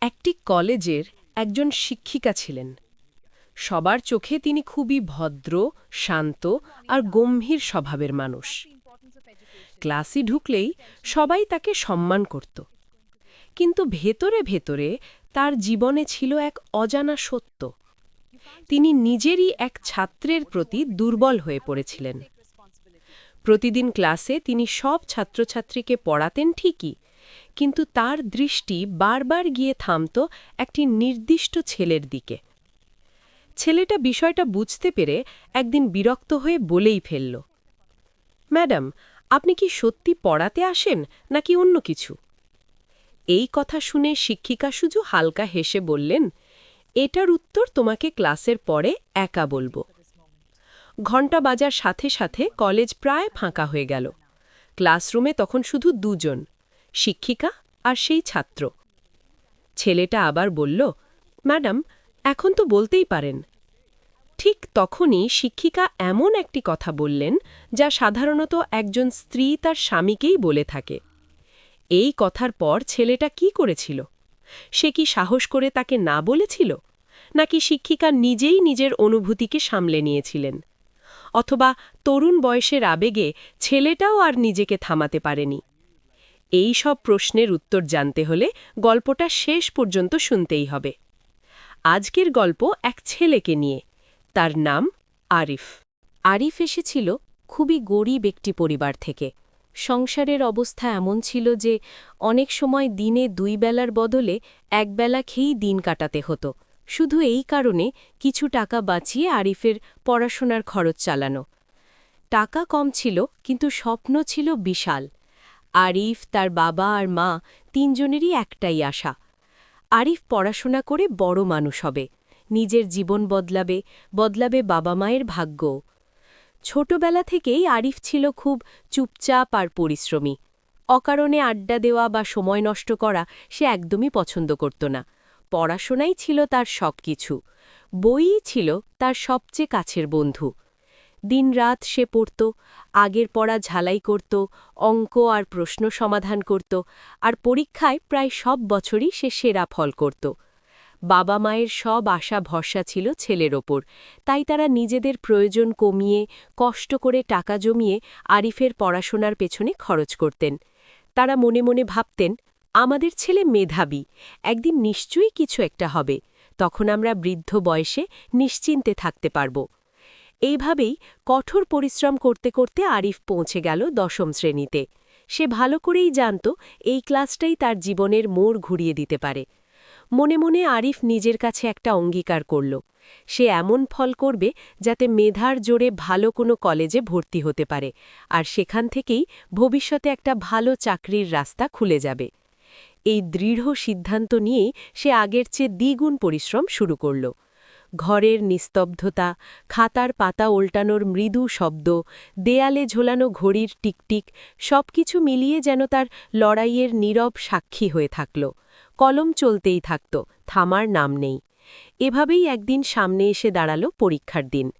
একটি কলেজের একজন শিক্ষিকা ছিলেন। সবার চোখে তিনি খুবই ভদ্র, শান্ত আর গম্ভীর স্বভাবের মানুষ। ক্লাসে ঢুকলেই সবাই তাকে সম্মান করত। কিন্তু ভেতরে ভেতরে তার জীবনে ছিল এক অজানা সত্য। তিনি নিজেরই এক ছাত্রের প্রতি দুর্বল হয়ে পড়েছিলেন। প্রতিদিন ক্লাসে তিনি সব ছাত্রছাত্রীকে পড়াতেন ঠিকই কিন্তু তার দৃষ্টি বারবার গিয়ে থামত একটি নির্দিষ্ট ছেলের দিকে। ছেলেটা বিষয়টা বুঝতে পেরে একদিন বিরক্ত হয়ে বলেই ফেলল, ম্যাডাম, আপনি কি সত্যি পড়াতে আসেন নাকি অন্য কিছু? এই কথা শুনে শিক্ষিকা শুধু হালকা হেসে বললেন, এটার উত্তর তোমাকে ক্লাসের পরে একা বলব। ঘণ্টা বাজার সাথে সাথে কলেজ প্রায় ফাঁকা হয়ে গেল। ক্লাসরুমে তখন শুধু দুজন। শিক্ষিকা আর সেই ছাত্র। ছেলেটা আবার বলল, ম্যাডাম, এখন তো বলতেই পারেন। ঠিক তখনই শিক্ষিকা এমন একটি কথা বললেন, যা সাধারণত একজন স্ত্রী তার স্বামীকেই বলে থাকে। এই কথার পর ছেলেটা কি করেছিল? সে কি সাহস করে তাকে না বলেছিল? নাকি শিক্ষিকা নিজেই নিজের অনুভূতিকে সামলে নিয়েছিলেন? অথবা তরুণ বয়সের আবেগে ছেলেটাও আর নিজেকে থামাতে পারেনি? এই সব প্রশ্নের উত্তর জানতে হলে গল্পটা শেষ পর্যন্ত শুনতেই হবে। আজকের গল্প এক ছেলেকে নিয়ে। তার নাম আরিফ। আরিফ এসেছিল খুবই গরিব একটি পরিবার থেকে। সংসারের অবস্থা এমন ছিল যে অনেক সময় দিনে দুই বেলার বদলে একবেলা খেয়েই দিন কাটাতে হতো। শুধু এই কারণে কিছু টাকা বাঁচিয়ে আরিফের পড়াশোনার খরচ চালানো। টাকা কম ছিল, কিন্তু স্বপ্ন ছিল বিশাল। আরিফ, তার বাবা আর মা তিনজনেরই একটাই আশা। আরিফ পড়াশোনা করে বড় মানুষ হবে, নিজের জীবন বদলাবে বদলাবে বাবা মায়ের ভাগ্য। ছোটবেলা থেকেই আরিফ ছিল খুব চুপচাপ আর পরিশ্রমী। অকারণে আড্ডা দেওয়া বা সময় নষ্ট করা সে একদমই পছন্দ করত না। পড়াশোনাই ছিল তার সব কিছু বইই ছিল তার সবচেয়ে কাছের বন্ধু। দিনরাত সে পড়ত, আগের পড়া ঝালাই করত, অঙ্ক আর প্রশ্ন সমাধান করত, আর পরীক্ষায় প্রায় সব বছরই সে সেরা ফল করত। বাবা মায়ের সব আশা ভরসা ছিল ছেলের ওপর, তাই তারা নিজেদের প্রয়োজন কমিয়ে, কষ্ট করে টাকা জমিয়ে আরিফের পড়াশোনার পেছনে খরচ করতেন। তারা মনে মনে ভাবতেন, আমাদের ছেলে মেধাবী, একদিন নিশ্চয়ই কিছু একটা হবে, তখন আমরা বৃদ্ধ বয়সে নিশ্চিন্তে থাকতে পারব। এইভাবেই কঠোর পরিশ্রম করতে করতে আরিফ পৌঁছে গেল দশম শ্রেণীতে। সে ভালো করেই জানত এই ক্লাসটাই তার জীবনের মোড় ঘুরিয়ে দিতে পারে। মনে মনে আরিফ নিজের কাছে একটা অঙ্গীকার করল। সে এমন ফল করবে যাতে মেধার জোরে ভালো কোনো কলেজে ভর্তি হতে পারে আর সেখান থেকেই ভবিষ্যতে একটা ভালো চাকরির রাস্তা খুলে যাবে। এই দৃঢ় সিদ্ধান্ত নিয়েই সে আগের চেয়ে দ্বিগুণ পরিশ্রম শুরু করল। ঘরের নিস্তব্ধতা, খাতার পাতা উল্টানোর মৃদু শব্দ, দেয়ালে ঝোলানো ঘড়ির টিকটিক, সবকিছু মিলিয়ে যেন তার লড়াইয়ের নীরব সাক্ষী হয়ে থাকল। কলম চলতেই থাকত, থামার নাম নেই। এভাবেই একদিন সামনে এসে দাঁড়াল পরীক্ষার দিন।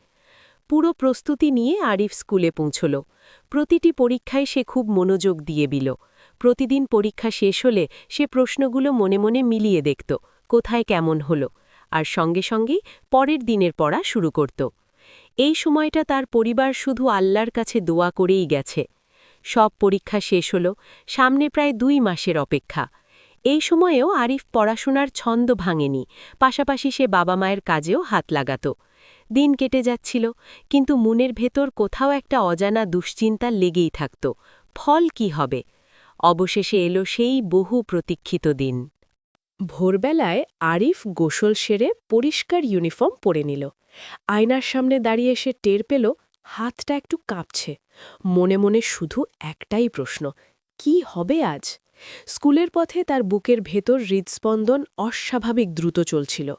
পুরো প্রস্তুতি নিয়ে আরিফ স্কুলে পৌঁছল। প্রতিটি পরীক্ষায় সে খুব মনোযোগ দিয়ে বিল। প্রতিদিন পরীক্ষা শেষ হলে সে প্রশ্নগুলো মনে মনে মিলিয়ে দেখত, কোথায় কেমন হলো। আর সঙ্গে সঙ্গেই পরের দিনের পড়া শুরু করত। এই সময়টা তার পরিবার শুধু আল্লাহর কাছে দোয়া করেই গেছে। সব পরীক্ষা শেষ হল, সামনে প্রায় দুই মাসের অপেক্ষা। এই সময়েও আরিফ পড়াশোনার ছন্দ ভাঙেনি, পাশাপাশি সে বাবা মায়ের কাজেও হাত লাগাত। দিন কেটে যাচ্ছিল, কিন্তু মনের ভেতর কোথাও একটা অজানা দুশ্চিন্তা লেগেই থাকত। ফল কি হবে? অবশেষে এলো সেই বহু প্রতীক্ষিত দিন। ভোরবেলায় আরিফ গোসল সেরে পরিষ্কার ইউনিফর্ম পরে নিল। আয়নার সামনে দাঁড়িয়ে সে টের পেল, হাতটা একটু কাঁপছে। মনে মনে শুধু একটাই প্রশ্ন, কি হবে আজ? স্কুলের পথে তার বুকের ভেতর হৃদস্পন্দন অস্বাভাবিক দ্রুত চলছিল।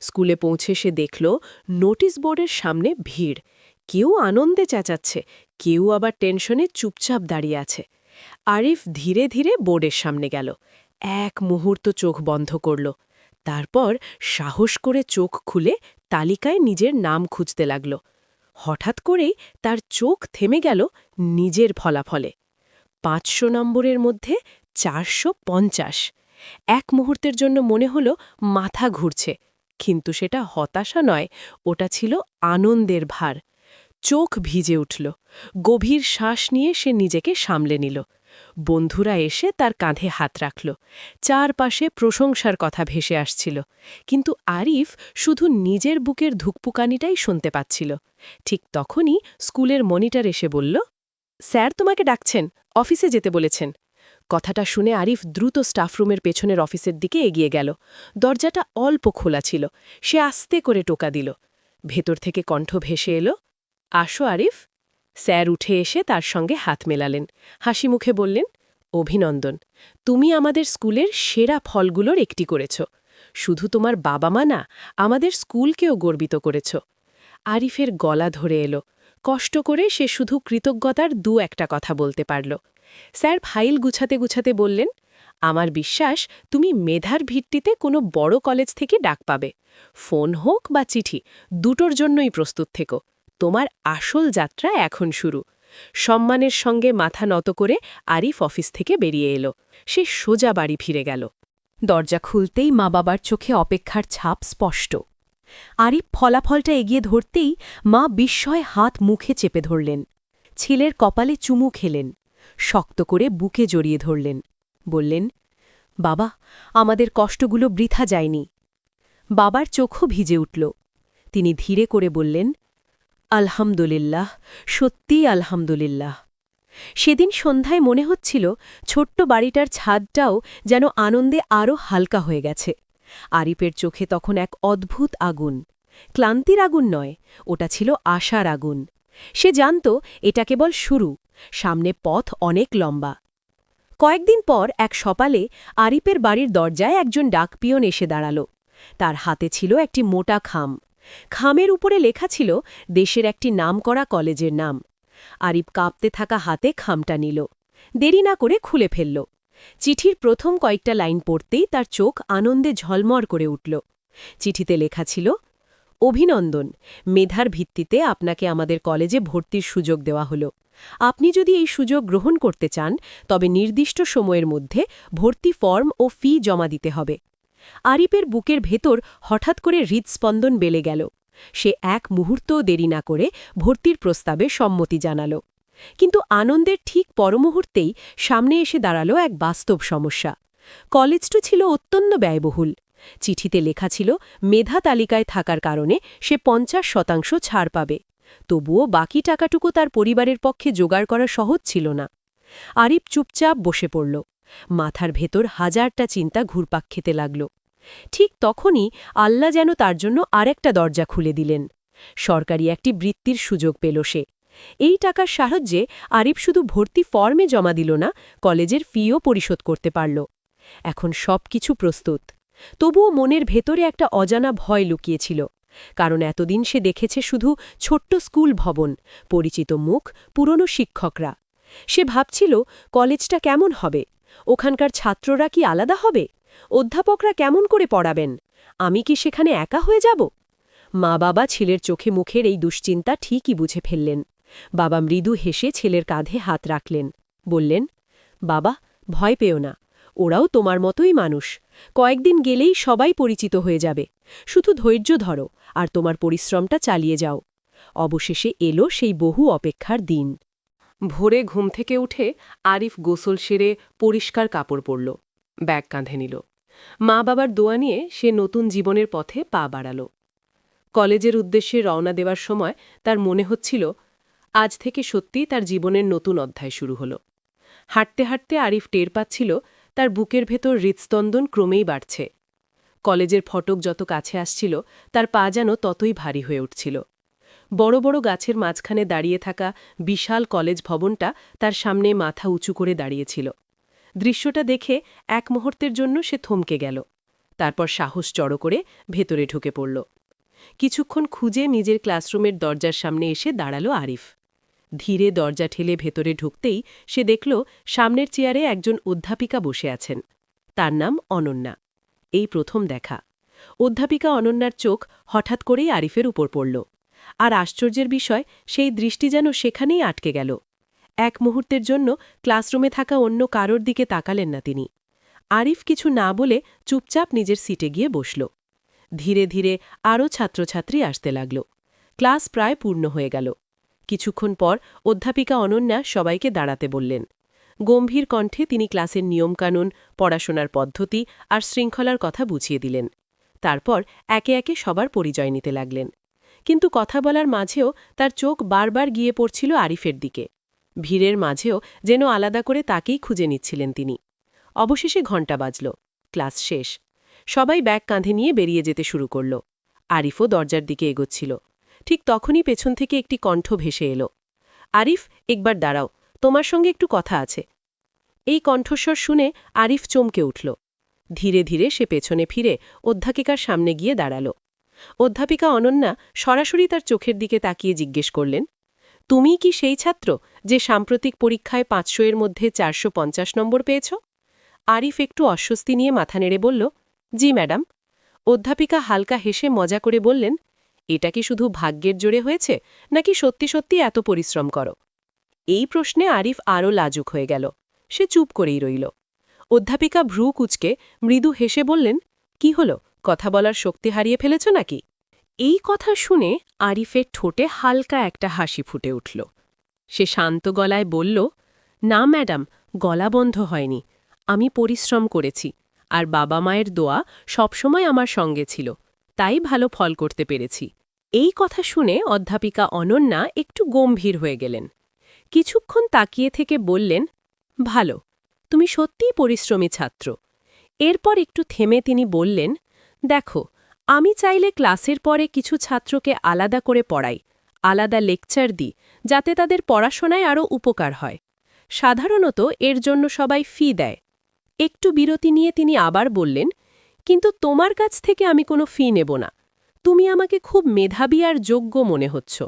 স্কুলে পৌঁছে সে দেখল, নোটিশ বোর্ডের সামনে ভিড়। কেউ আনন্দে চেঁচাচ্ছে, কেউ আবার টেনশনে চুপচাপ দাঁড়িয়ে আছে। আরিফ ধীরে ধীরে বোর্ডের সামনে গেল। এক মুহূর্ত চোখ বন্ধ করল। তারপর সাহস করে চোখ খুলে তালিকায় নিজের নাম খুঁজতে লাগল। হঠাৎ করেই তার চোখ থেমে গেল নিজের ফলাফলে। পাঁচশো নম্বরের মধ্যে চারশো পঞ্চাশ। এক মুহূর্তের জন্য মনে হলো মাথা ঘুরছে, কিন্তু সেটা হতাশা নয়, ওটা ছিল আনন্দের ভার। চোখ ভিজে উঠল। গভীর শ্বাস নিয়ে সে নিজেকে সামলে নিল। বন্ধুরা এসে তার কাঁধে হাত রাখল। চারপাশে প্রশংসার কথা ভেসে আসছিল। কিন্তু আরিফ শুধু নিজের বুকের ধুকপুকানিটাই শুনতে পাচ্ছিল। ঠিক তখনই স্কুলের মনিটর এসে বলল, স্যার, তোমাকে ডাকছেন। অফিসে যেতে বলেছেন। কথাটা শুনে আরিফ দ্রুত স্টাফরুমের পেছনের অফিসের দিকে এগিয়ে গেল। দরজাটা অল্প খোলা ছিল। সে আস্তে করে টোকা দিল। ভেতর থেকে কণ্ঠ ভেসে এলো, আসো আরিফ। স্যার উঠে এসে তার সঙ্গে হাত মেলালেন। হাসি মুখে বললেন, অভিনন্দন, তুমি আমাদের স্কুলের সেরা ফলগুলোর একটি করেছ। শুধু তোমার বাবা মা না, আমাদের স্কুলকেও গর্বিত করেছ। আরিফের গলা ধরে এলো। কষ্ট করে সে শুধু কৃতজ্ঞতার দু একটা কথা বলতে পারল। স্যার ফাইল গুছাতে গুছাতে বললেন, আমার বিশ্বাস, তুমি মেধার ভিত্তিতে কোনো বড় কলেজ থেকে ডাক পাবে। ফোন হোক বা চিঠি, দুটোর জন্যই প্রস্তুত থেকো। তোমার আসল যাত্রা এখন শুরু। সম্মানের সঙ্গে মাথা নত করে আরিফ অফিস থেকে বেরিয়ে এলো। সে সোজা বাড়ি ফিরে গেল। দরজা খুলতেই মা বাবার চোখে অপেক্ষার ছাপ স্পষ্ট। আরিফ ফলাফলটা এগিয়ে ধরতেই মা বিস্ময় হাত মুখে চেপে ধরলেন। ছেলের কপালে চুমু খেলেন। শক্ত করে বুকে জড়িয়ে ধরলেন। বললেন, বাবা, আমাদের কষ্টগুলো বৃথা যায়নি। বাবার চোখও ভিজে উঠল। তিনি ধীরে করে বললেন আলহামদুলিল্লাহ, সত্যিই আলহামদুলিল্লাহ। সেদিন সন্ধ্যায় মনে হচ্ছিল ছোট্ট বাড়িটার ছাদটাও যেন আনন্দে আরও হালকা হয়ে গেছে। আরিফের চোখে তখন এক অদ্ভুত আগুন। ক্লান্তির আগুন নয়, ওটা ছিল আশার আগুন। সে জানত এটা কেবল শুরু, সামনে পথ অনেক লম্বা। কয়েকদিন পর এক সকালে আরিফের বাড়ির দরজায় একজন ডাকপিয়ন এসে দাঁড়াল। তার হাতে ছিল একটি মোটা খাম। খামের উপরে লেখা ছিল, দেশের একটি নামকরা কলেজের নাম। আরিফ কাঁপতে থাকা হাতে খামটা নিল। দেরি না করে খুলে ফেলল। চিঠির প্রথম কয়েকটা লাইন পড়তেই তার চোখ আনন্দে ঝলমর করে উঠল। চিঠিতে লেখা ছিল, অভিনন্দন, মেধার ভিত্তিতে আপনাকে আমাদের কলেজে ভর্তির সুযোগ দেওয়া হলো। আপনি যদি এই সুযোগ গ্রহণ করতে চান, তবে নির্দিষ্ট সময়ের মধ্যে ভর্তি ফর্ম ও ফি জমা দিতে হবে। আরিপের বুকের ভেতর হঠাৎ করে হৃদস্পন্দন বেড়ে গেল। সে এক মুহূর্তও দেরি না করে ভর্তির প্রস্তাবে সম্মতি জানাল। কিন্তু আনন্দের ঠিক পরমুহূর্তেই সামনে এসে দাঁড়াল এক বাস্তব সমস্যা। কলেজটি ছিল অত্যন্ত ব্যয়বহুল। চিঠিতে লেখা ছিল, মেধা তালিকায় থাকার কারণে সে পঞ্চাশ শতাংশ ছাড় পাবে। তবুও বাকি টাকাটুকু তার পরিবারের পক্ষে জোগাড় করা সহজ ছিল না। আরিফ চুপচাপ বসে পড়ল। মাথার ভেতর হাজারটা চিন্তা ঘুরপাক খেতে লাগল। ঠিক তখনই আল্লাহ যেন তার জন্য আরেকটা দরজা খুলে দিলেন। সরকারি একটি বৃত্তির সুযোগ পেল সে। এই টাকার সাহায্যে আরিফ শুধু ভর্তি ফর্মে জমা দিল না, কলেজের ফিও পরিশোধ করতে পারল। এখন সব কিছু প্রস্তুত। তবুও মনের ভেতরে একটা অজানা ভয় লুকিয়েছিল, কারণ এতদিন সে দেখেছে শুধু ছোট্ট স্কুল ভবন, পরিচিত মুখ, পুরনো শিক্ষকরা। সে ভাবছিল, কলেজটা কেমন হবে? ওখানকার ছাত্ররা কি আলাদা হবে? অধ্যাপকরা কেমন করে পড়াবেন? আমি কি সেখানে একা হয়ে যাব? মা বাবা ছেলের চোখে মুখের এই দুশ্চিন্তা ঠিকই বুঝে ফেললেন। বাবা মৃদু হেসে ছেলের কাঁধে হাত রাখলেন। বললেন, বাবা, ভয় পেও না। ওরাও তোমার মতোই মানুষ। কয়েকদিন গেলেই সবাই পরিচিত হয়ে যাবে। শুধু ধৈর্য ধরো, আর তোমার পরিশ্রমটা চালিয়ে যাও। অবশেষে এলো সেই বহু অপেক্ষার দিন। ভোরে ঘুম থেকে উঠে আরিফ গোসল সেরে পরিষ্কার কাপড় পরল, ব্যাগ কাঁধে নিল। মা বাবার দোয়া নিয়ে সে নতুন জীবনের পথে পা বাড়াল। কলেজের উদ্দেশ্যে রওনা দেওয়ার সময় তার মনে হচ্ছিল, আজ থেকে সত্যি তার জীবনের নতুন অধ্যায় শুরু হল। হাঁটতে হাঁটতে আরিফ টের পাচ্ছিল, তার বুকের ভেতর হৃৎস্পন্দন ক্রমেই বাড়ছে। কলেজের ফটক যত কাছে আসছিল, তার পা যেন ততই ভারী হয়ে উঠছিল। বড় বড় গাছের মাঝখানে দাঁড়িয়ে থাকা বিশাল কলেজ ভবনটা তার সামনে মাথা উঁচু করে দাঁড়িয়েছিল। দৃশ্যটা দেখে এক মুহূর্তের জন্য সে থমকে গেল। তারপর সাহস জড়ো করে ভেতরে ঢুকে পড়ল। কিছুক্ষণ খুঁজে নিজের ক্লাসরুমের দরজার সামনে এসে দাঁড়াল আরিফ। ধীরে দরজা ঠেলে ভেতরে ঢুকতেই সে দেখল সামনের চেয়ারে একজন অধ্যাপিকা বসে আছেন। তার নাম অনন্যা। এই প্রথম দেখা। অধ্যাপিকা অনন্যার চোখ হঠাৎ করেই আরিফের উপর পড়ল। আর আশ্চর্যের বিষয়, সেই দৃষ্টি যেন সেখানেই আটকে গেল। এক মুহূর্তের জন্য ক্লাসরুমে থাকা অন্য কারোর দিকে তাকালেন না তিনি। আরিফ কিছু না বলে চুপচাপ নিজের সিটে গিয়ে বসল। ধীরে ধীরে আরও ছাত্রছাত্রী আসতে লাগল। ক্লাস প্রায় পূর্ণ হয়ে গেল। কিছুক্ষণ পর অধ্যাপিকা অনন্যা সবাইকে দাঁড়াতে বললেন। গম্ভীর কণ্ঠে তিনি ক্লাসের নিয়মকানুন, পড়াশোনার পদ্ধতি আর শৃঙ্খলার কথা বুঝিয়ে দিলেন। তারপর একে একে সবার পরিচয় নিতে লাগলেন। কিন্তু কথা বলার মাঝেও তার চোখ বারবার গিয়ে পড়ছিল আরিফের দিকে। ভিড়ের মাঝেও যেন আলাদা করে তাকেই খুঁজে নিচ্ছিলেন তিনি। অবশেষে ঘণ্টা বাজল, ক্লাস শেষ। সবাই ব্যাগ কাঁধে নিয়ে বেরিয়ে যেতে শুরু করল। আরিফও দরজার দিকে এগোচ্ছিল। ঠিক তখনই পেছন থেকে একটি কণ্ঠ ভেসে এলো। আরিফ, একবার দাঁড়াও, তোমার সঙ্গে একটু কথা আছে। এই কণ্ঠস্বর শুনে আরিফ চমকে উঠল। ধীরে ধীরে সে পেছনে ফিরে অধ্যাপিকার সামনে গিয়ে দাঁড়াল। অধ্যাপিকা অনন্যা সরাসরি তার চোখের দিকে তাকিয়ে জিজ্ঞেস করলেন, তুমি কি সেই ছাত্র যে সাম্প্রতিক পরীক্ষায় পাঁচশো এর মধ্যে চারশো পঞ্চাশ নম্বর পেয়েছ? আরিফ একটু অস্বস্তি নিয়ে মাথা নেড়ে বলল, জি, ম্যাডাম। অধ্যাপিকা হালকা হেসে মজা করে বললেন, এটা কি শুধু ভাগ্যের জোরে হয়েছে, নাকি সত্যি সত্যি এত পরিশ্রম করো? এই প্রশ্নে আরিফ আরও লাজুক হয়ে গেল, সে চুপ করেই রইল। অধ্যাপিকা ভ্রু কুচকে মৃদু হেসে বললেন, কি হল? কথা বলার শক্তি হারিয়ে ফেলেছ নাকি? এই কথা শুনে আরিফের ঠোঁটে হালকা একটা হাসি ফুটে উঠল। সে শান্ত গলায় বলল, না, ম্যাডাম, গলা বন্ধ হয়নি। আমি পরিশ্রম করেছি, আর বাবা মায়ের দোয়া সবসময় আমার সঙ্গে ছিল। তাই ভালো ফল করতে পেরেছি। এই কথা শুনে অধ্যাপিকা অনন্যা একটু গম্ভীর হয়ে গেলেন। কিছুক্ষণ তাকিয়ে থেকে বললেন, ভালো, তুমি সত্যিই পরিশ্রমী ছাত্র। এরপর একটু থেমে তিনি বললেন দেখো, আমি চাইলে ক্লাসের পরে কিছু ছাত্রকে আলাদা করে পড়াই, আলাদা লেকচার দিই, যাতে তাদের পড়াশোনায় আরও উপকার হয়। সাধারণত এর জন্য সবাই ফি দেয়। একটু বিরতি নিয়ে তিনি আবার বললেন, কিন্তু তোমার কাছ থেকে আমি কোনো ফি নেব না। তুমি আমাকে খুব মেধাবী আর যোগ্য মনে হচ্ছ।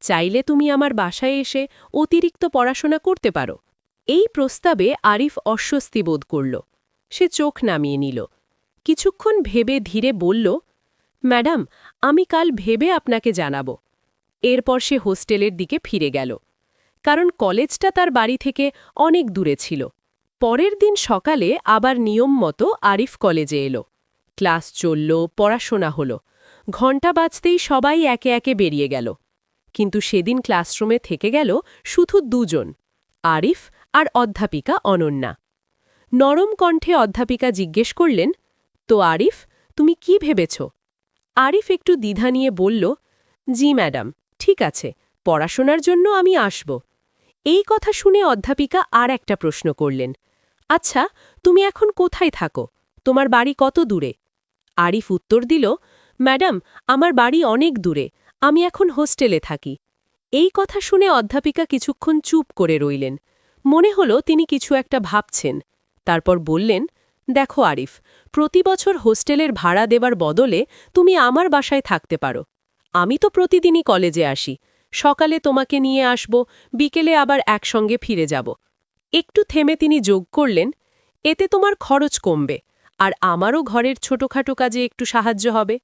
চাইলে তুমি আমার বাসায় এসে অতিরিক্ত পড়াশোনা করতে পারো। এই প্রস্তাবে আরিফ অস্বস্তি বোধ করল। সে চোখ নামিয়ে নিল। কিছুক্ষণ ভেবে ধীরে বলল, ম্যাডাম, আমি কাল ভেবে আপনাকে জানাব। এরপর সে হোস্টেলের দিকে ফিরে গেল। কারণ কলেজটা তার বাড়ি থেকে অনেক দূরে ছিল। পরের দিন সকালে আবার নিয়ম মতো আরিফ কলেজে এলো। ক্লাস চলল, পড়াশোনা হলো। ঘণ্টা বাজতেই সবাই একে একে বেরিয়ে গেল। কিন্তু সেদিন ক্লাসরুমে থেকে গেল শুধু দুজন, আরিফ আর অধ্যাপিকা অনন্যা। নরম কণ্ঠে অধ্যাপিকা জিজ্ঞেস করলেন তো আরিফ, তুমি কি ভেবেছ? আরিফ একটু দ্বিধা নিয়ে বলল, জি ম্যাডাম, ঠিক আছে, পড়াশোনার জন্য আমি আসব। এই কথা শুনে অধ্যাপিকা আর একটা প্রশ্ন করলেন আচ্ছা তুমি এখন কোথায় থাকো? তোমার বাড়ি কত দূরে? আরিফ উত্তর দিল, ম্যাডাম, আমার বাড়ি অনেক দূরে, আমি এখন হোস্টেলে থাকি। এই কথা শুনে অধ্যাপিকা কিছুক্ষণ চুপ করে রইলেন। মনে হলো তিনি কিছু একটা ভাবছেন, তারপর বললেন দেখো আরিফ, প্রতি বছর হোস্টেলের ভাড়া দেবার বদলে তুমি আমার বাসায় থাকতে পারো। আমি তো প্রতিদিনই কলেজে আসি। সকালে তোমাকে নিয়ে আসব, বিকেলে আবার একসঙ্গে ফিরে যাব। একটু থেমে তিনি যোগ করলেন, এতে তোমার খরচ কমবে, আর আমারও ঘরের ছোটখাটো কাজে একটু সাহায্য হবে।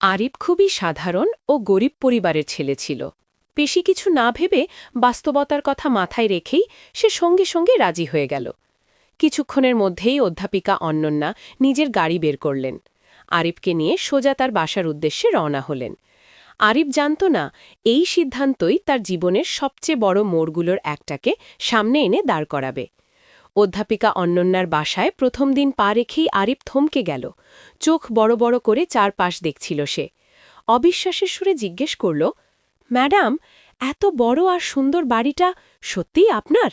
আরিফ খুবই সাধারণ ও গরিব পরিবারের ছেলে ছিল। বেশি কিছু না ভেবে বাস্তবতার কথা মাথায় রেখেই সে সঙ্গে সঙ্গে রাজি হয়ে গেল। কিছুক্ষণের মধ্যেই অধ্যাপিকা অন্যন্যা নিজের গাড়ি বের করলেন। আরিফকে নিয়ে সোজা তার বাসার উদ্দেশ্যে রওনা হলেন। আরিফ জানত না, এই সিদ্ধান্তই তার জীবনের সবচেয়ে বড় মোড়গুলোর একটাকে সামনে এনে দাঁড় করাবে। অধ্যাপিকা অন্যন্যার বাসায় প্রথম দিন পা রেখেই আরিফ থমকে গেল। চোখ বড় বড় করে চারপাশ দেখছিল সে। অবিশ্বাসের সুরে জিজ্ঞেস করল, ম্যাডাম, এত বড় আর সুন্দর বাড়িটা সত্যিই আপনার?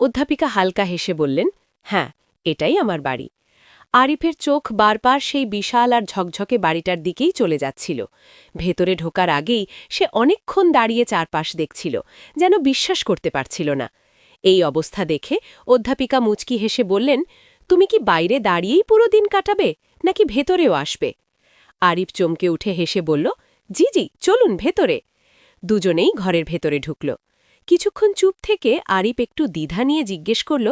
অধ্যাপিকা হালকা হেসে বললেন হ্যাঁ এটাই আমার বাড়ি। আরিফের চোখ বারবার সেই বিশাল আর ঝকঝকে বাড়িটার দিকেই চলে যাচ্ছিল। ভেতরে ঢোকার আগেই সে অনেকক্ষণ দাঁড়িয়ে চারপাশ দেখছিল, যেন বিশ্বাস করতে পারছিল না। এই অবস্থা দেখে অধ্যাপিকা মুচকি হেসে বললেন, তুমি কি বাইরে দাঁড়িয়েই পুরো দিন কাটাবে, নাকি ভেতরেও আসবে? আরিফ চমকে উঠে হেসে বলল, জি জি, চলুন ভেতরে। দুজনেই ঘরের ভেতরে ঢুকল। কিছুক্ষণ চুপ থেকে আরিফ একটু দ্বিধা নিয়ে জিজ্ঞেস করল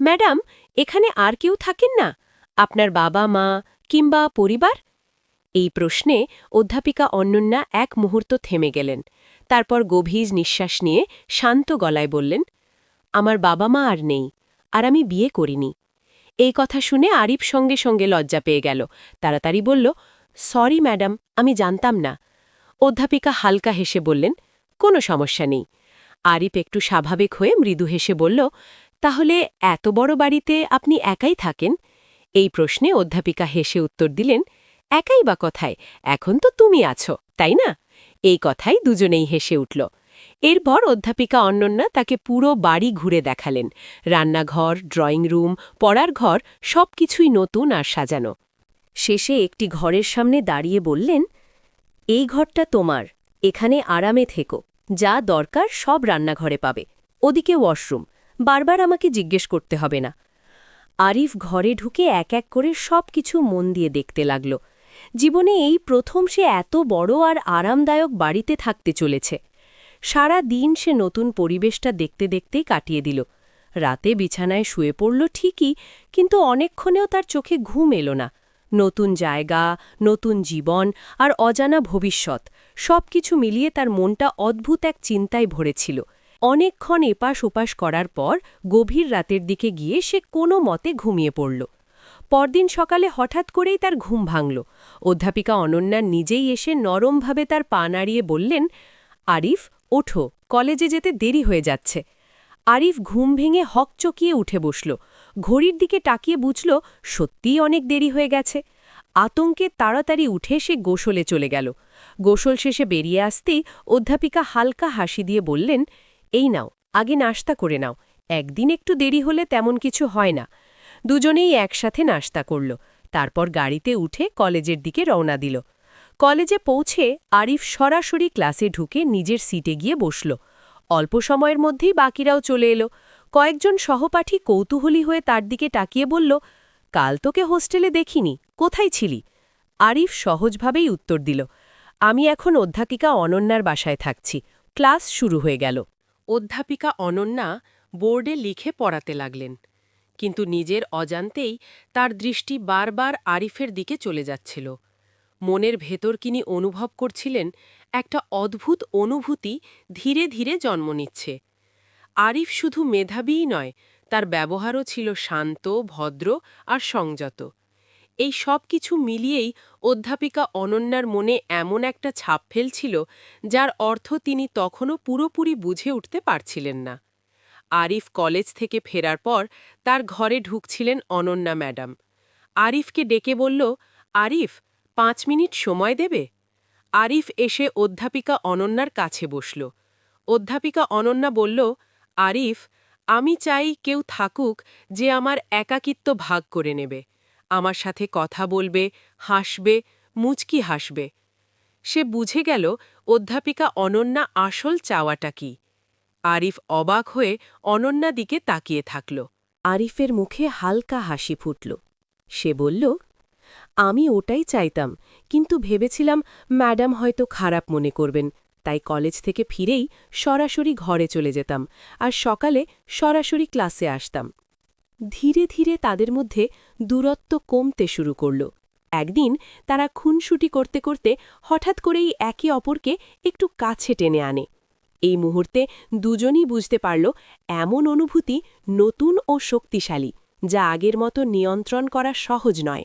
ম্যাডাম, এখানে আর কেউ থাকেন না? আপনার বাবা, মা কিংবা পরিবার? এই প্রশ্নে অধ্যাপিকা অন্যন্যা এক মুহূর্ত থেমে গেলেন। তারপর গভীর নিঃশ্বাস নিয়ে শান্ত গলায় বললেন, আমার বাবা, মা আর নেই, আর আমি বিয়ে করিনি। এই কথা শুনে আরিফ সঙ্গে সঙ্গে লজ্জা পেয়ে গেল। তাড়াতাড়ি বলল, সরি ম্যাডাম, আমি জানতাম না। অধ্যাপিকা হালকা হেসে বললেন, কোনো সমস্যা নেই। আরিফ একটু স্বাভাবিক হয়ে মৃদু হেসে বলল তাহলে এত বড় বাড়িতে আপনি একাই থাকেন? এই প্রশ্নে অধ্যাপিকা হেসে উত্তর দিলেন, একাই বা কথায়? এখন তো তুমি আছো, তাই না? এই কথাই দুজনেই হেসে উঠল। এরপর অধ্যাপিকা অন্যন্যা তাকে পুরো বাড়ি ঘুরে দেখালেন। রান্নাঘর, ড্রয়িং রুম, পড়ার ঘর, সবকিছুই নতুন আর সাজানো। শেষে একটি ঘরের সামনে দাঁড়িয়ে বললেন, এই ঘরটা তোমার, এখানে আরামে থেকো। যা দরকার সব রান্নাঘরে পাবে। ওদিকে ওয়াশরুম। বারবার আমাকে জিজ্ঞেস করতে হবে না। আরিফ ঘরে ঢুকে এক এক করে সব কিছু মন দিয়ে দেখতে লাগল। জীবনে এই প্রথম সে এত বড় আর আরামদায়ক বাড়িতে থাকতে চলেছে। সারা দিন সে নতুন পরিবেশটা দেখতে দেখতেই কাটিয়ে দিল। রাতে বিছানায় শুয়ে পড়ল ঠিকই, কিন্তু অনেকক্ষণেও তার চোখে ঘুম এলো না। নতুন জায়গা, নতুন জীবন আর অজানা ভবিষ্যৎ, সবকিছু মিলিয়ে তার মনটা অদ্ভুত এক চিন্তায় ভরেছিল। অনেকক্ষণ এপাশ ওপাশ করার পর গভীর রাতের দিকে গিয়ে সে কোনো মতে ঘুমিয়ে পড়ল। পরদিন সকালে হঠাৎ করেই তার ঘুম ভাঙল। অধ্যাপিকা অনন্যা নিজেই এসে নরমভাবে তার পা নাড়িয়ে বললেন, আরিফ, ওঠো, কলেজে যেতে দেরি হয়ে যাচ্ছে। আরিফ ঘুম ভেঙে হকচকিয়ে উঠে বসল। ঘড়ির দিকে তাকিয়ে বুঝল, সত্যিই অনেক দেরি হয়ে গেছে। আতঙ্কে তাড়াতাড়ি উঠে সে গোসলে চলে গেল। গোসল শেষে বেরিয়ে আসতেই অধ্যাপিকা হালকা হাসি দিয়ে বললেন এই নাও, আগে নাস্তা করে নাও। একদিন একটু দেরি হলে তেমন কিছু হয় না। দুজনেই একসাথে নাস্তা করল। তারপর গাড়িতে উঠে কলেজের দিকে রওনা দিল। কলেজে পৌঁছে আরিফ সরাসরি ক্লাসে ঢুকে নিজের সিটে গিয়ে বসল। অল্প সময়ের মধ্যেই বাকিরাও চলে এলো। কয়েকজন সহপাঠী কৌতূহলী হয়ে তার দিকে তাকিয়ে বলল, কাল তোকে হোস্টেলে দেখিনি, কোথায় ছিলি? আরিফ সহজভাবেই উত্তর দিল, আমি এখন অধ্যাপিকা অনন্যার বাসায় থাকছি। ক্লাস শুরু হয়ে গেল। অধ্যাপিকা অনন্যা বোর্ডে লিখে পড়াতে লাগলেন, কিন্তু নিজের অজান্তেই তার দৃষ্টি বারবার আরিফের দিকে চলে যাচ্ছিল। মনের ভেতর কিনি অনুভব করছিলেন একটা অদ্ভুত অনুভূতি ধীরে ধীরে জন্ম নিচ্ছে। আরিফ শুধু মেধাবীই নয়, তার ব্যবহারও ছিল শান্ত, ভদ্র আর সংযত। এই সব কিছু মিলিয়েই অধ্যাপিকা অনন্যার মনে এমন একটা ছাপ ফেলছিল, যার অর্থ তিনি তখনও পুরোপুরি বুঝে উঠতে পারছিলেন না। আরিফ কলেজ থেকে ফেরার পর তার ঘরে ঢুকছিলেন অনন্যা ম্যাডাম। আরিফকে ডেকে বলল, আরিফ, পাঁচ মিনিট সময় দেবে? আরিফ এসে অধ্যাপিকা অনন্যার কাছে বসল। অধ্যাপিকা অনন্যা বলল, আরিফ, আমি চাই কেউ থাকুক যে আমার একাকিত্ব ভাগ করে নেবে। আমার সাথে কথা বলবে, হাসবে, মুচকি হাসবে। সে বুঝে গেল অধ্যাপিকা অনন্যা আসল চাওয়াটা কি। আরিফ অবাক হয়ে অনন্যা দিকে তাকিয়ে থাকল। আরিফের মুখে হালকা হাসি ফুটল। সে বলল, আমি ওটাই চাইতাম, কিন্তু ভেবেছিলাম ম্যাডাম হয়তো খারাপ মনে করবেন, তাই কলেজ থেকে ফিরেই সরাসরি ঘরে চলে যেতাম, আর সকালে সরাসরি ক্লাসে আসতাম। ধীরে ধীরে তাদের মধ্যে দূরত্ব কমতে শুরু করল। একদিন তারা খুনসুটি করতে করতে হঠাৎ করেই একে অপরকে একটু কাছে টেনে আনে। এই মুহূর্তে দুজনই বুঝতে পারল, এমন অনুভূতি নতুন ও শক্তিশালী, যা আগের মতো নিয়ন্ত্রণ করা সহজ নয়।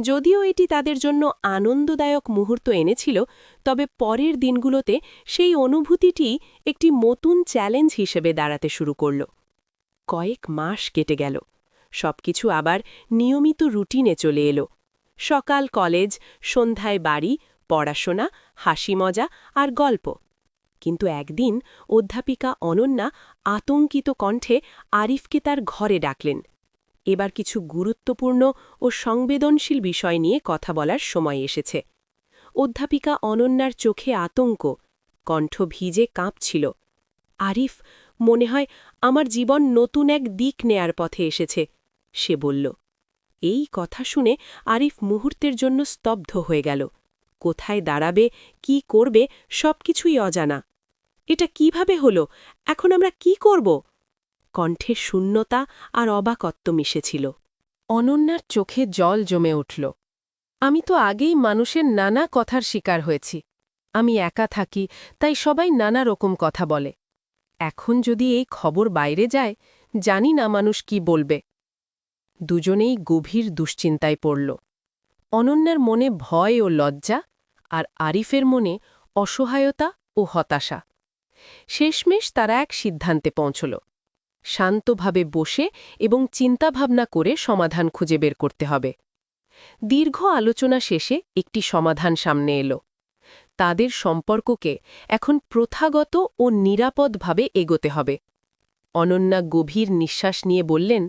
যদিও এটি তাদের জন্য আনন্দদায়ক মুহূর্ত এনেছিল, তবে পরের দিনগুলোতে সেই অনুভূতিটি একটি নতুন চ্যালেঞ্জ হিসেবে দাঁড়াতে শুরু করল। কয়েক মাস কেটে গেল। সবকিছু আবার নিয়মিত রুটিনে চলে এলো। সকাল কলেজ, সন্ধ্যায় বাড়ি, পড়াশোনা, হাসি মজা আর গল্প। কিন্তু একদিন অধ্যাপিকা অনন্যা আতঙ্কিত কণ্ঠে আরিফকে তার ঘরে ডাকলেন। এবার কিছু গুরুত্বপূর্ণ ও সংবেদনশীল বিষয় নিয়ে কথা বলার সময় এসেছে। অধ্যাপিকা অনন্যার চোখে আতঙ্ক, কণ্ঠ ভিজে কাঁপছিল। আরিফ মনে হয় আমার জীবন নতুন এক দিক নেয়ার পথে এসেছে। সে বলল, এই কথা শুনে আরিফ মুহূর্তের জন্য স্তব্ধ হয়ে গেল। কোথায় দাঁড়াবে, কি করবে, সবকিছুই অজানা। এটা কীভাবে হলো, এখন আমরা কি করব? কণ্ঠে শূন্যতা আর অবাকত্ব মিশেছিল। অনন্যার চোখে জল জমে উঠল। আমি তো আগেই মানুষের নানা কথার শিকার হয়েছি। আমি একা থাকি, তাই সবাই নানা রকম কথা বলে। এখন যদি এই খবর বাইরে যায়, জানি না মানুষ কি বলবে। দুজনেই গভীর দুশ্চিন্তায় পড়ল। অনন্যার মনে ভয় ও লজ্জা, আর আরিফের মনে অসহায়তা ও হতাশা। শেষমেশ তারা এক সিদ্ধান্তে পৌঁছল। শান্তভাবে বসে এবং চিন্তাভাবনা করে সমাধান খুঁজে বের করতে হবে। দীর্ঘ আলোচনা শেষে একটি সমাধান সামনে এলো। তাদের সম্পর্ককে এখন প্রথাগত ও নিরাপদভাবে এগোতে হবে। অনন্যা গভীর নিঃশ্বাস নিয়ে বললেন,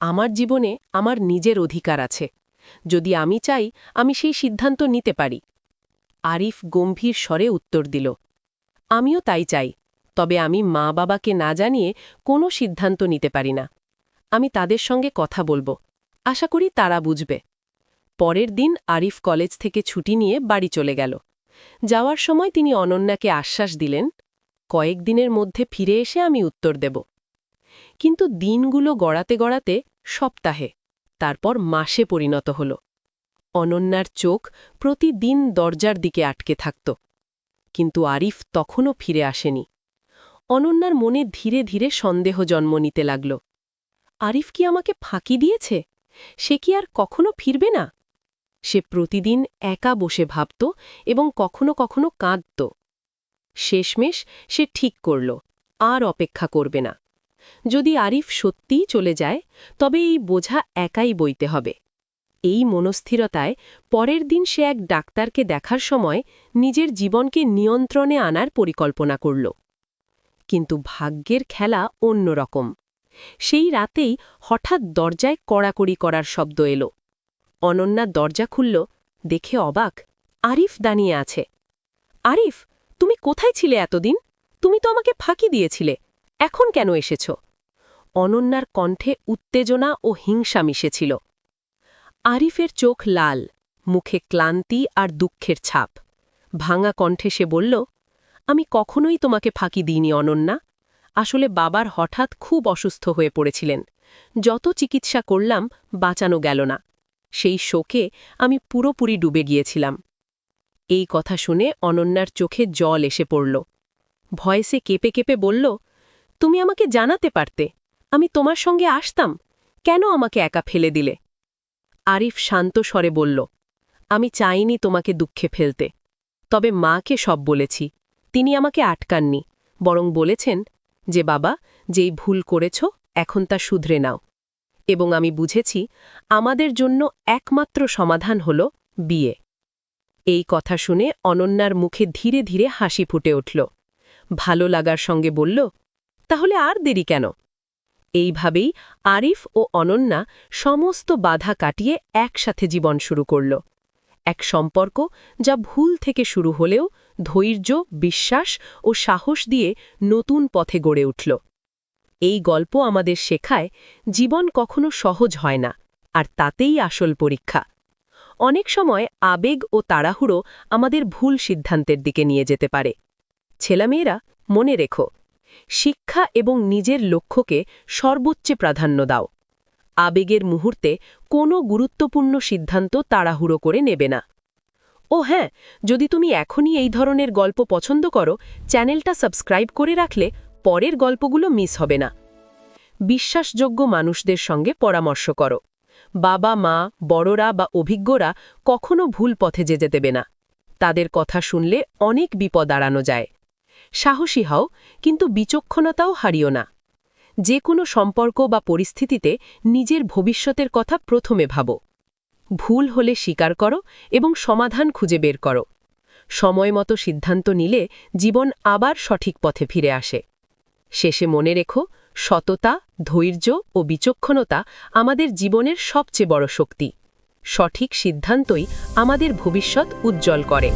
আমার জীবনে আমার নিজের অধিকার আছে। যদি আমি চাই, আমি সেই সিদ্ধান্ত নিতে পারি। আরিফ গম্ভীর স্বরে উত্তর দিল, আমিও তাই চাই, তবে আমি মা বাবাকে না জানিয়ে কোনো সিদ্ধান্ত নিতে পারি না। আমি তাদের সঙ্গে কথা বলব। আশা করি তারা বুঝবে। পরের দিন আরিফ কলেজ থেকে ছুটি নিয়ে বাড়ি চলে গেল। যাওয়ার সময় তিনি অনন্যাকে আশ্বাস দিলেন কয়েকদিনের মধ্যে ফিরে এসে আমি উত্তর দেব। কিন্তু দিনগুলো গড়াতে গড়াতে সপ্তাহে, তারপর মাসে পরিণত হল। অনন্যার চোখ প্রতিদিন দরজার দিকে আটকে থাকত, কিন্তু আরিফ তখনও ফিরে আসেনি। অনন্যার মনে ধীরে ধীরে সন্দেহ জন্ম নিতে লাগল। আরিফ কি আমাকে ফাঁকি দিয়েছে? সে কি আর কখনো ফিরবে না? সে প্রতিদিন একা বসে ভাবত এবং কখনো কখনো কাঁদত। শেষমেশ সে ঠিক করল, আর অপেক্ষা করবে না। যদি আরিফ সত্যিই চলে যায়, তবে এই বোঝা একাই বইতে হবে। এই মনস্থিরতায় পরের দিন সে এক ডাক্তারকে দেখার সময় নিজের জীবনকে নিয়ন্ত্রণে আনার পরিকল্পনা করল। কিন্তু ভাগ্যের খেলা অন্যরকম। সেই রাতেই হঠাৎ দরজায় কড়াকড়ি করার শব্দ এলো। অনন্যা দরজা খুলল, দেখে অবাক। আরিফ দাঁড়িয়ে আছে। আরিফ, তুমি কোথায় ছিলে এতদিন? তুমি তো আমাকে ফাঁকি দিয়েছিলে। এখন কেন এসেছ? অনন্যার কণ্ঠে উত্তেজনা ও হিংসা মিশেছিল। আরিফের চোখ লাল, মুখে ক্লান্তি আর দুঃখের ছাপ। ভাঙা কণ্ঠে সে বলল, আমি কখনোই তোমাকে ফাঁকি দিইনি, অনন্যা। আসলে বাবার হঠাৎ খুব অসুস্থ হয়ে পড়েছিলেন। যত চিকিৎসা করলাম, বাঁচানো গেল না। সেই শোকে আমি পুরোপুরি ডুবে গিয়েছিলাম। এই কথা শুনে অনন্যার চোখে জল এসে পড়ল। ভয়েসে কেঁপে কেঁপে বলল, তুমি আমাকে জানাতে পারতে। আমি তোমার সঙ্গে আসতাম। কেন আমাকে একা ফেলে দিলে? আরিফ শান্ত স্বরে বলল, আমি চাইনি তোমাকে দুঃখে ফেলতে। তবে মাকে সব বলেছি। তিনি আমাকে আটকাননি। বরং বলেছেন যে, বাবা, যেই ভুল করেছ, এখন তা শুধরে নাও। এবং আমি বুঝেছি আমাদের জন্য একমাত্র সমাধান হল বিয়ে। এই কথা শুনে অনন্যার মুখে ধীরে ধীরে হাসি ফুটে উঠল। ভালো লাগার সঙ্গে বলল, তাহলে আর দেরি কেন? এইভাবেই আরিফ ও অনন্যা সমস্ত বাধা কাটিয়ে একসাথে জীবন শুরু করল। এক সম্পর্ক যা ভুল থেকে শুরু হলেও ধৈর্য, বিশ্বাস ও সাহস দিয়ে নতুন পথে গড়ে উঠল। এই গল্প আমাদের শেখায়, জীবন কখনো সহজ হয় না, আর তাতেই আসল পরীক্ষা। অনেক সময় আবেগ ও তাড়াহুড়ো আমাদের ভুল সিদ্ধান্তের দিকে নিয়ে যেতে পারে। ছেলেমেয়েরা, মনে রেখো, শিক্ষা এবং নিজের লক্ষ্যকে সর্বোচ্চে প্রাধান্য দাও। আবেগের মুহূর্তে কোনো গুরুত্বপূর্ণ সিদ্ধান্ত তাড়াহুড়ো করে নেবে না। ও হ্যাঁ যদি তুমি এখনই এই ধরনের গল্প পছন্দ করো, চ্যানেলটা সাবস্ক্রাইব করে রাখলে পরের গল্পগুলো মিস হবে না। বিশ্বাসযোগ্য মানুষদের সঙ্গে পরামর্শ করো। বাবা, মা, বড়রা বা অভিজ্ঞরা কখনো ভুল পথে যেতে দেবে না। তাদের কথা শুনলে অনেক বিপদ আড়ানো যায়। সাহসী হও, কিন্তু বিচক্ষণতাও হারিও না। যে কোনো সম্পর্ক বা পরিস্থিতিতে নিজের ভবিষ্যতের কথা প্রথমে ভাবো। ভুল হলে স্বীকার করো এবং সমাধান খুঁজে বের করো। সময়মতো সিদ্ধান্ত নিলে জীবন আবার সঠিক পথে ফিরে আসে। শেষে মনে রেখো, সততা, ধৈর্য ও বিচক্ষণতা আমাদের জীবনের সবচেয়ে বড় শক্তি। সঠিক সিদ্ধান্তই আমাদের ভবিষ্যৎ উজ্জ্বল করে।